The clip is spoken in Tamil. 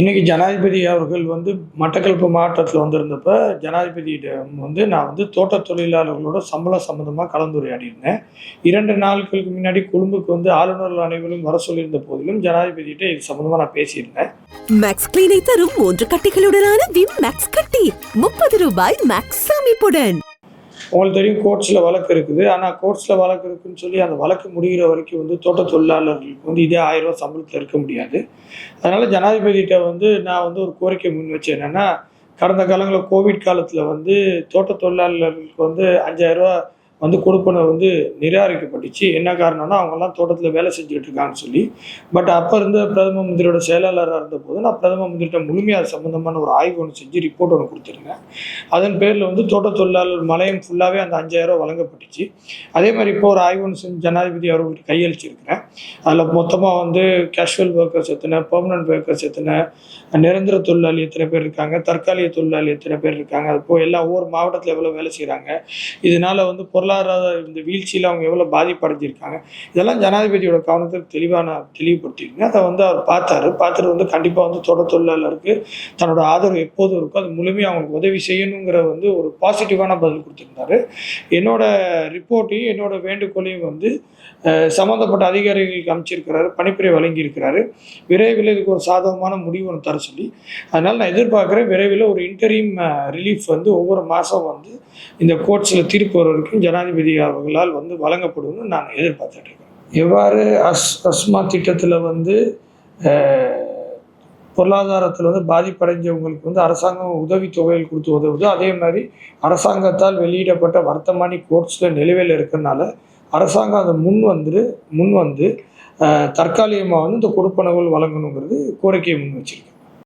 இன்றைக்கி ஜனாதிபதி அவர்கள் வந்து மட்டக்களப்பு மாவட்டத்தில் வந்திருந்தப்ப ஜனாதிபதியிடம் வந்து நான் வந்து தோட்ட தொழிலாளர்களோட சம்பளம் சம்மந்தமாக கலந்துரையாடியிருந்தேன். இரண்டு நாட்களுக்கு முன்னாடி கொழும்புக்கு வந்து ஆளுநர்கள் அனைவரும் வர சொல்லியிருந்த போதிலும் ஜனாதிபதியிட்ட இது சம்மந்தமாக நான் பேசியிருந்தேன். மேக்ஸ் கிளீனை தரும் மூன்று கட்டிகளுடனான விம் மேக்ஸ் கட்டி முப்பது ரூபாய் மேக்ஸ் அமைப்புடன் உங்களுக்கு தெரியும் கோர்ட்ஸில் வழக்கு இருக்குது. ஆனால் கோர்ட்ஸில் வழக்கு இருக்குன்னு சொல்லி அந்த வழக்கு முடிகிற வரைக்கும் வந்து தோட்ட தொழிலாளர்களுக்கு வந்து இதே ஆயிரம் சம்பளத்தில் இருக்க முடியாது. அதனால் ஜனாதிபதிகிட்ட வந்து நான் வந்து ஒரு கோரிக்கை முன் வச்சேன் என்னென்னா கடந்த காலங்களில் கோவிட் காலத்தில் வந்து தோட்ட தொழிலாளர்களுக்கு வந்து அஞ்சாயிரம் வந்து கொடுப்பனை வந்து நிராகரிக்கப்பட்டுச்சு. என்ன காரணம்னா அவங்கெல்லாம் தோட்டத்தில் வேலை செஞ்சுக்கிட்டு இருக்காங்கன்னு சொல்லி. பட் அப்போ இருந்த பிரதம மந்திரியோட செயலாளராக இருந்தபோது நான் பிரதம மந்திரிட்ட முழுமையாக சம்மந்தமான ஒரு ஆய்வு ஒன்று செஞ்சு ரிப்போர்ட் ஒன்று கொடுத்துருந்தேன். அதன் பேரில் வந்து தோட்ட தொழிலாளர் மலையம் ஃபுல்லாகவே அந்த அஞ்சாயிரம் ரூபாய் வழங்கப்பட்டுச்சு. அதே மாதிரி இப்போ ஒரு ஆய்வு ஒன்று செஞ்சு ஜனாதிபதி அவர்களுக்கு கையளிச்சிருக்கிறேன். அதில் மொத்தமாக வந்து கேஷுவல் ஒர்க்கர்ஸ் எத்தனை பெர்மனன்ட் ஒர்க்கர்ஸ் எத்தனை நிரந்தர தொழிலாளி எத்தனை பேர் இருக்காங்க தற்காலிக தொழிலாளி எத்தனை பேர் இருக்காங்க அது போக எல்லா ஒவ்வொரு மாவட்டத்தில் எவ்வளோ வேலை செய்கிறாங்க இதனால் வந்து பொருளாதார இந்த வீழ்ச்சியில் அவங்க எவ்வளோ பாதிப்படைஞ்சிருக்காங்க? இதெல்லாம் ஜனாதிபதியோட கவனத்துக்கு தெளிவாக நான் தெளிவுபடுத்தியிருக்கேன் அதை வந்து அவர் பார்த்தாரு. பார்த்துட்டு வந்து கண்டிப்பாக வந்து தொட தொழிலாளருக்கு தன்னோட ஆதரவு எப்போதும் இருக்கோ அது முழுமையாக அவங்களுக்கு உதவி செய்யணுங்கிற வந்து ஒரு பாசிட்டிவான பதில் கொடுத்துருந்தாரு. என்னோட ரிப்போர்ட்டையும் என்னோட வேண்டுகோளையும் வந்து சம்மந்தப்பட்ட அதிகாரிகளுக்கு அமைச்சிருக்கிறாரு பணிப்புரை வழங்கியிருக்கிறாரு. விரைவில் இதுக்கு ஒரு சாதகமான முடிவு ஒன்று தர சொல்லி அதனால் நான் எதிர்பார்க்குறேன் விரைவில் ஒரு இன்டரீம் ரிலீஃப் வந்து ஒவ்வொரு மாதம் வந்து இந்த கோர்ட்ஸில் தீர்ப்பு வர வரைக்கும் ஜனாதிபதி அவர்களால் வந்து வழங்கப்படும்னு நான் எதிர்பார்த்துட்டு இருக்கேன் எவ்வாறு அஸ் அஸ்மா திட்டத்தில் வந்து பொருளாதாரத்தில் வந்து பாதிப்படைஞ்சவங்களுக்கு வந்து அரசாங்கம் உதவித்தொகைகள் கொடுத்து உதவுது. அதே மாதிரி அரசாங்கத்தால் வெளியிடப்பட்ட வர்த்தமானி கோர்ட்ஸில் நிலுவையில் இருக்கிறனால அரசாங்கம் அதை முன் வந்து முன் வந்து தற்காலிகமாக வந்து இந்த கொடுப்பனவுகள் வழங்கணுங்கிறது கோரிக்கையை முன் வச்சிருக்கு